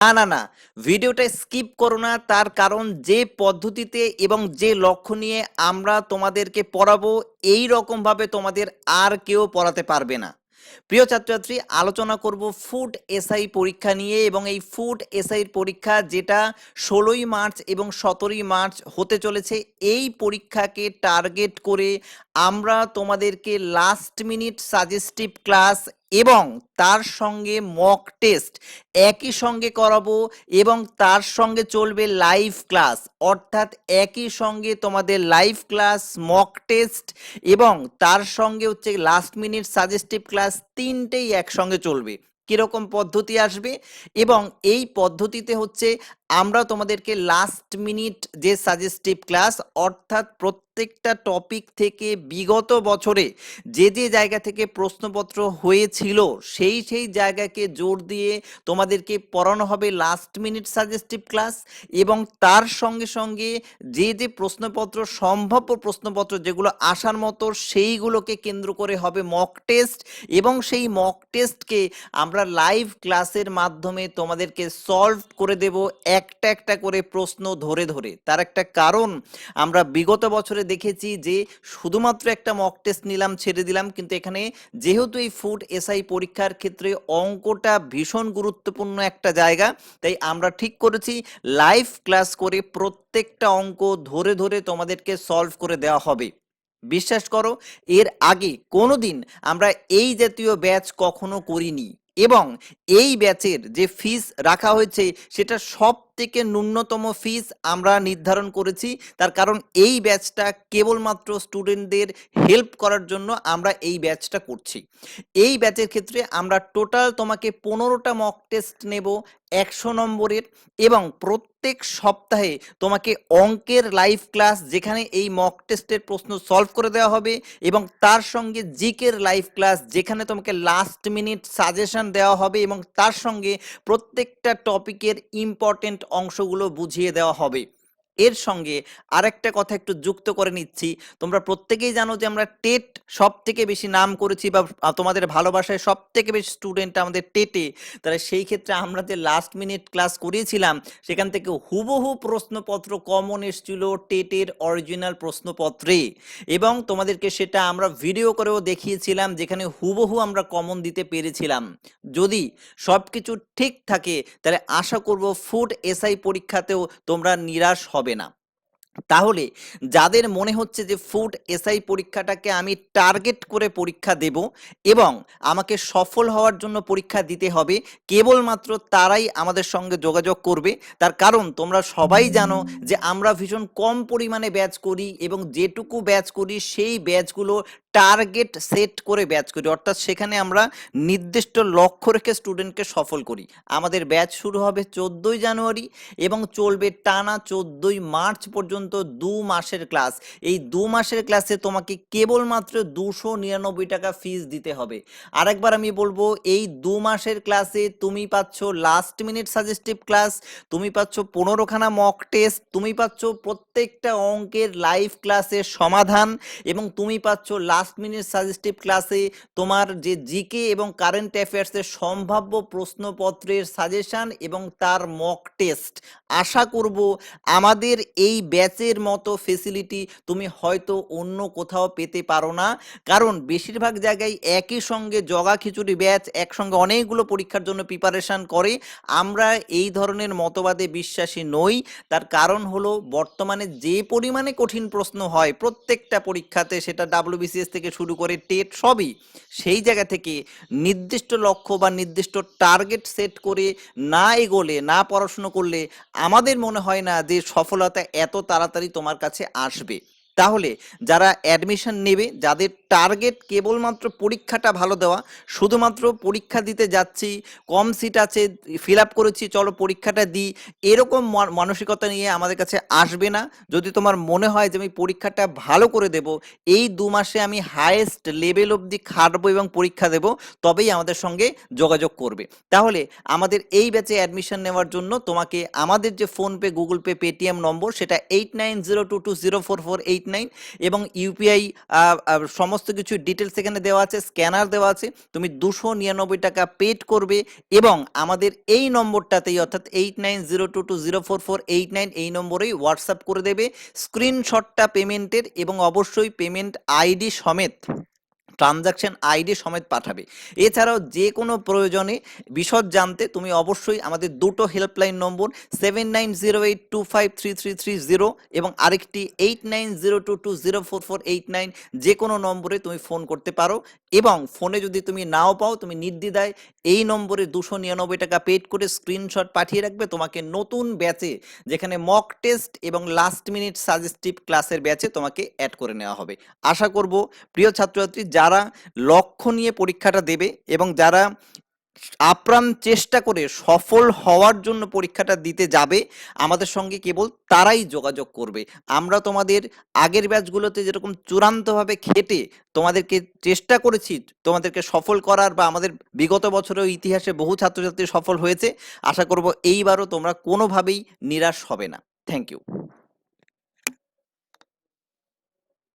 না না না। ভিডিওটা স্কিপ করো না। তার কারণ যে পদ্ধতিতে এবং যে লক্ষ্য নিয়ে আমরা তোমাদেরকে পড়াবো, এই রকম ভাবে তোমাদের আর কেউ পড়াতে পারবে না। প্রিয় ছাত্রছাত্রী, আলোচনা করব ফুড এসআই পরীক্ষা নিয়ে এবং এই ফুড এসআই পরীক্ষা যেটা ষোলোই মার্চ এবং সতেরোই মার্চ হতে চলেছে, এই পরীক্ষাকে টার্গেট করে আমরা তোমাদেরকে লাস্ট মিনিট সাজেস্টিভ ক্লাস এবং তার সঙ্গে মক টেস্ট একই সঙ্গে করাবো এবং তার সঙ্গে চলবে লাইভ ক্লাস অর্থাৎ একই সঙ্গে তোমাদের লাইভ ক্লাস মক টেস্ট এবং তার সঙ্গে হচ্ছে লাস্ট মিনিট সাজেস্টিভ ক্লাস তিনটেই একসঙ্গে চলবে। কীরকম পদ্ধতি আসবে? এবং এই পদ্ধতিতে হচ্ছে আমরা তোমাদেরকে লাস্ট মিনিট যে সাজেস্টিভ ক্লাস অর্থাৎ প্রত্যেকটা টপিক থেকে বিগত বছরে যে যে জায়গা থেকে প্রশ্নপত্র হয়েছিল, সেই সেই জায়গাকে জোর দিয়ে তোমাদেরকে পড়ানো হবে লাস্ট মিনিট সাজেস্টিভ ক্লাস এবং তার সঙ্গে সঙ্গে যে যে প্রশ্নপত্র, সম্ভাব্য প্রশ্নপত্র যেগুলো আসার মতো সেইগুলোকে কেন্দ্র করে হবে মক টেস্ট এবং সেই মক টেস্টকে আমরা লাইভ ক্লাসের মাধ্যমে তোমাদেরকে সলভ করে দেব একটা একটা করে প্রশ্ন ধরে ধরে। তার একটা কারণ, আমরা বিগত বছরে দেখেছি যে শুধুমাত্র একটা মক টেস্ট নিলাম, ছেড়ে দিলাম, কিন্তু এখানে যেহেতু এই ফুড এসআই পরীক্ষার ক্ষেত্রে অঙ্কটা ভীষণ গুরুত্বপূর্ণ একটা জায়গা, তাই আমরা ঠিক করেছি লাইভ ক্লাস করে প্রত্যেকটা অঙ্ক ধরে ধরে তোমাদেরকে সলভ করে দেওয়া হবে। বিশ্বাস করো, এর আগে কোনো দিন আমরা এই জাতীয় ব্যাচ কখনো করিনি এবং এই ব্যাচের যে ফিস রাখা হয়েছে, সেটা সব থেকে ন্যূনতম ফিস আমরা নির্ধারণ করেছি। তার কারণ এই ব্যাচটা কেবলমাত্র স্টুডেন্টদের হেল্প করার জন্য আমরা এই ব্যাচটা করছি। এই ব্যাচের ক্ষেত্রে আমরা টোটাল তোমাকে পনেরোটা মক টেস্ট নেব একশো নম্বরের এবং প্রত্যেক সপ্তাহে তোমাকে অঙ্কের লাইভ ক্লাস যেখানে এই মক টেস্টের প্রশ্ন সলভ করে দেওয়া হবে এবং তার সঙ্গে জিকের লাইভ ক্লাস যেখানে তোমাকে লাস্ট মিনিট সাজেশন দেওয়া হবে এবং তার সঙ্গে প্রত্যেকটা টপিকের ইম্পর্টেন্ট অংশগুলো বুঝিয়ে দেওয়া হবে। এর সঙ্গে আরেকটা কথা একটু যুক্ত করে নিচ্ছি। তোমরা প্রত্যেকেই জানো যে আমরা টেট সব থেকে বেশি নাম করেছি বা তোমাদের ভালোবাসায় সব থেকে বেশি স্টুডেন্ট আমাদের টেটে তাহলে সেই ক্ষেত্রে আমরা যে লাস্ট মিনিট ক্লাস করিয়েছিলাম, সেখান থেকে হুবহু প্রশ্নপত্র কমন এসেছিল টেটের অরিজিনাল প্রশ্নপত্রে। এবং তোমাদেরকে সেটা আমরা ভিডিও করেও দেখিয়েছিলাম, যেখানে হুবহু আমরা কমন দিতে পেরেছিলাম। যদি সব কিছু ঠিক থাকে, তাহলে আশা করব ফুড এসআই পরীক্ষাতেও তোমরা নিরাশ না। তাহলে যাদের মনে হচ্ছে যে ফুড এসআই পরীক্ষাটাকে আমি টার্গেট করে পরীক্ষা দেব এবং আমাকে সফল হওয়ার জন্য পরীক্ষা দিতে হবে, কেবলমাত্র তারাই আমাদের সঙ্গে যোগাযোগ করবে। তার কারণ তোমরা সবাই জানো যে আমরা ভীষণ কম পরিমাণে ব্যাচ করি এবং যেটুকু ব্যাচ করি সেই ব্যাচগুলো টার্গেট সেট করে ব্যাচ করি। অর্থাৎ সেখানে আমরা নির্দিষ্ট লক্ষ্য রেখে স্টুডেন্টকে সফল করি। আমাদের ব্যাচ শুরু হবে চোদ্দোই জানুয়ারি এবং চলবে টানা চোদ্দোই মার্চ পর্যন্ত দু মাসের ক্লাস। এই দু মাসের ক্লাসে তোমাকে কেবলমাত্র দুশো নিরানব্বই টাকা ফিস দিতে হবে। আরেকবার আমি বলব, এই দু মাসের ক্লাসে তুমি পাচ্ছ লাস্ট মিনিট সাজেস্টিভ ক্লাস তুমি পাচ্ছ পনেরোখানা মক টেস্ট তুমি পাচ্ছ প্রত্যেকটা অঙ্কের লাইভ ক্লাসের সমাধান এবং তুমি পাচ্ছ লাস্ট মিনিট সাজেস্টিভ ক্লাসে তোমার যে জিকে এবং কারেন্ট অ্যাফেয়ার্সের সম্ভাব্য প্রশ্নপত্রের সাজেশন এবং তার মক টেস্ট আশা করব আমাদের এই ব্যাচের মতো ফেসিলিটি তুমি হয়তো অন্য কোথাও পেতে পারো না। কারণ বেশিরভাগ জায়গায় একই সঙ্গে জগা খিচুড়ি ব্যাচ একসঙ্গে অনেকগুলো পরীক্ষার জন্য প্রিপারেশন করে। আমরা এই ধরনের মতবাদে বিশ্বাসী নই। তার কারণ হলো বর্তমানে যে পরিমাণে কঠিন প্রশ্ন হয় প্রত্যেকটা পরীক্ষাতে সেটা ডাব্লিউবিসিএস থেকে শুরু করে টেট সবই সেই জায়গা থেকে নির্দিষ্ট লক্ষ্য বা নির্দিষ্ট টার্গেট সেট করে না এগোলে, না পড়াশুনো করলে আমাদের মনে হয় না যে সফলতা এত তাড়াতাড়ি তোমার কাছে আসবে। তাহলে যারা অ্যাডমিশন নেবে, যাদের টার্গেট কেবলমাত্র পরীক্ষাটা ভালো দেওয়া, শুধুমাত্র পরীক্ষা দিতে যাচ্ছি, কম সিট আছে ফিল আপ করেছি, চলো পরীক্ষাটা দিই, এরকম মানসিকতা নিয়ে আমাদের কাছে আসবে না। যদি তোমার মনে হয় যে আমি পরীক্ষাটা ভালো করে দেব, এই দু মাসে আমি হায়েস্ট লেভেল অবধি খাটবো এবং পরীক্ষা দেব, তবেই আমাদের সঙ্গে যোগাযোগ করবে। তাহলে আমাদের এই ব্যাচে অ্যাডমিশন নেওয়ার জন্য তোমাকে আমাদের যে PhonePe Google Pay Paytm number, সেটা eight nine zero two two zero four four eight nine এবং ইউপিআই সমস্ত কিছু ডিটেলস এখানে দেওয়া আছে স্ক্যানার দেওয়া আছে, তুমি দুশো নিরানব্বই টাকা পেড করবে এবং আমাদের এই নম্বরটাতেই অর্থাৎ eight nine zero two two zero four four eight nine এই নম্বরেই হোয়াটসঅ্যাপ করে দেবে। স্ক্রিনশটটা পেমেন্টের এবং অবশ্যই পেমেন্ট আইডি সমেত ট্রানজাকশন আইডি সমেত পাঠাবে। এছাড়াও যে কোনো প্রয়োজনে বিশদ জানতে তুমি অবশ্যই আমাদের দুটো helpline number seven nine zero eight two five three three three zero এবং আরেকটি eight nine zero two two zero four four eight nine যে কোনো নম্বরে তুমি ফোন করতে পারো এবং ফোনে যদি তুমি নাও পাও, তুমি নির্দ্বিধায় এই নম্বরে দুশো নিরানব্বই টাকা পেড করে স্ক্রিনশট পাঠিয়ে রাখবে। তোমাকে নতুন ব্যাচে যেখানে মক টেস্ট এবং লাস্ট মিনিট সাজেস্টিভ ক্লাসের ব্যাচে তোমাকে অ্যাড করে নেওয়া হবে। আশা করব প্রিয় ছাত্রছাত্রী যারা লক্ষ্য নিয়ে পরীক্ষাটা দেবে এবং যারা আপ্রাণ চেষ্টা করে সফল হওয়ার জন্য পরীক্ষাটা দিতে যাবে, আমাদের সঙ্গে কেবল তারাই যোগাযোগ করবে। আমরা তোমাদের আগের ব্যাচগুলোতে যেরকম চূড়ান্তভাবে খেটে তোমাদেরকে চেষ্টা করেছি, তোমাদেরকে সফল করার বা আমাদের বিগত বছরেও ইতিহাসে বহু ছাত্রছাত্রী সফল হয়েছে, আশা করব এইবারও তোমরা কোনোভাবেই নিরাশ হবে না। Thank you